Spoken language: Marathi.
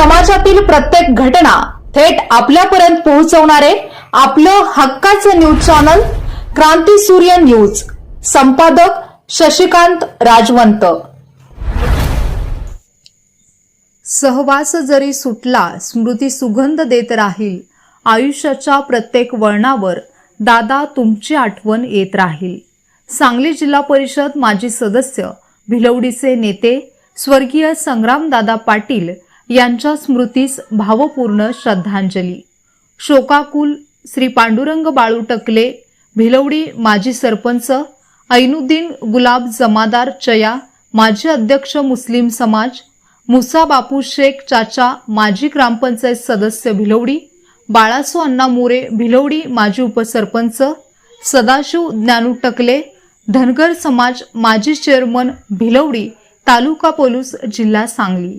समाजातील प्रत्येक घटना थेट आपल्यापर्यंत पोहोचवणारे आपलं हक्काचं न्यूज चॅनल क्रांती सूर्य न्यूज. संपादक शशिकांत राजवंत. सहवास जरी सुटला स्मृती सुगंध देत राहील. आयुष्याच्या प्रत्येक वळणावर दादा तुमची आठवण येत राहील. सांगली जिल्हा परिषद माजी सदस्य भिलवडीचे नेते स्वर्गीय संग्रामदादा पाटील यांच्या स्मृतीस भावपूर्ण श्रद्धांजली. शोकाकुल श्री पांडुरंग बाळू टकले भिलवडी माजी सरपंच ऐनुद्दीन गुलाब जमादार चया माजी अध्यक्ष मुस्लिम समाज मुसा बापू शेख चाचा माजी ग्रामपंचायत सदस्य भिलवडी बाळासो अण्णा मोरे भिलवडी माजी उपसरपंच सदाशिव ज्ञानू टकले धनगर समाज माजी चेअरमन भिलवडी तालुका पोलीस जिल्हा सांगली.